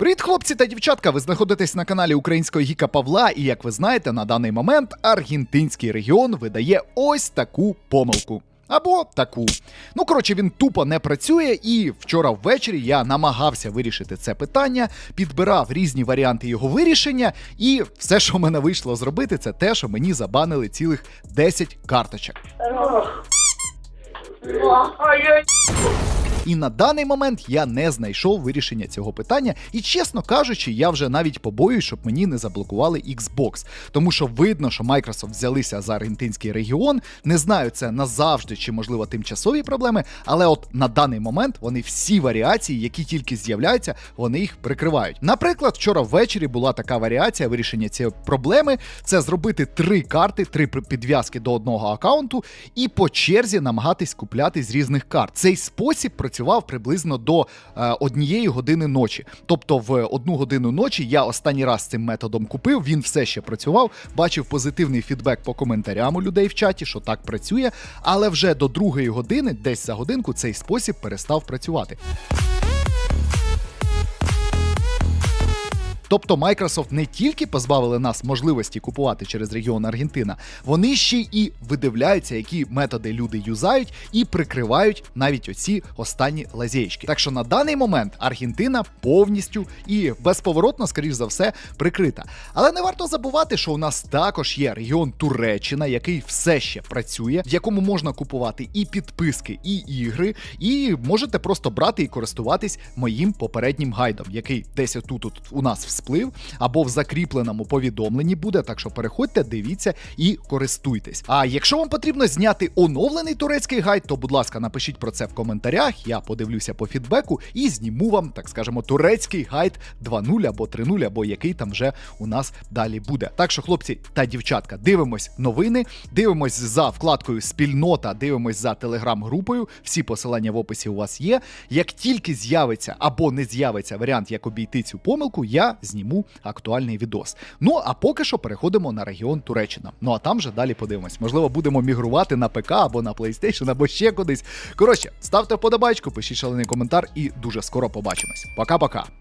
Привіт, хлопці та дівчатка! Ви знаходитесь на каналі Українського Гіка Павла, і як ви знаєте, на даний момент аргентинський регіон видає ось таку помилку. Або таку. Ну, коротше, він тупо не працює, і вчора ввечері я намагався вирішити це питання, підбирав різні варіанти його вирішення, і все, що в мене вийшло зробити, це те, що мені забанили цілих 10 карточок. І на даний момент я не знайшов вирішення цього питання. І чесно кажучи, я вже навіть побоююсь, щоб мені не заблокували Xbox. Тому що видно, що Microsoft взялися за аргентинський регіон. Не знаю, це назавжди чи можливо тимчасові проблеми, але от на даний момент вони всі варіації, які тільки з'являються, вони їх прикривають. Наприклад, вчора ввечері була така варіація вирішення цієї проблеми: це зробити три карти, три підв'язки до одного аккаунту, і по черзі намагатись купляти з різних карт. Цей спосіб працював приблизно до е, однієї години ночі. Тобто, в одну годину ночі я останній раз цим методом купив. Він все ще працював. Бачив позитивний фідбек по коментарям у людей в чаті, що так працює. Але вже до другої години, десь за годинку, цей спосіб перестав працювати. Тобто Microsoft не тільки позбавили нас можливості купувати через регіон Аргентина, вони ще і видивляються, які методи люди юзають, і прикривають навіть оці останні лазєчки. Так що на даний момент Аргентина повністю і безповоротно, скоріш за все, прикрита. Але не варто забувати, що у нас також є регіон Туреччина, який все ще працює, в якому можна купувати і підписки, і ігри, і можете просто брати і користуватись моїм попереднім гайдом, який десь отут у нас всплив, або в закріпленому повідомленні буде. Так що переходьте, дивіться і користуйтесь. А якщо вам потрібно зняти оновлений турецький гайд, то будь ласка, напишіть про це в коментарях. Я подивлюся по фідбеку і зніму вам, так скажемо, турецький гайд 2.0 або 3.0, або який там вже у нас далі буде. Так що, хлопці та дівчатка, дивимось новини, дивимось за вкладкою спільнота, дивимось за телеграм-групою. Всі посилання в описі у вас є. Як тільки з'явиться або не з'явиться варіант, як обійти цю помилку, я зніму актуальний відос. Ну а поки що переходимо на регіон Туреччина. Ну а там вже далі подивимось. Можливо, будемо мігрувати на ПК або на PlayStation, або ще кудись. Коротше, ставте вподобайку, пишіть шалений коментар і дуже скоро побачимось. Пока-пока.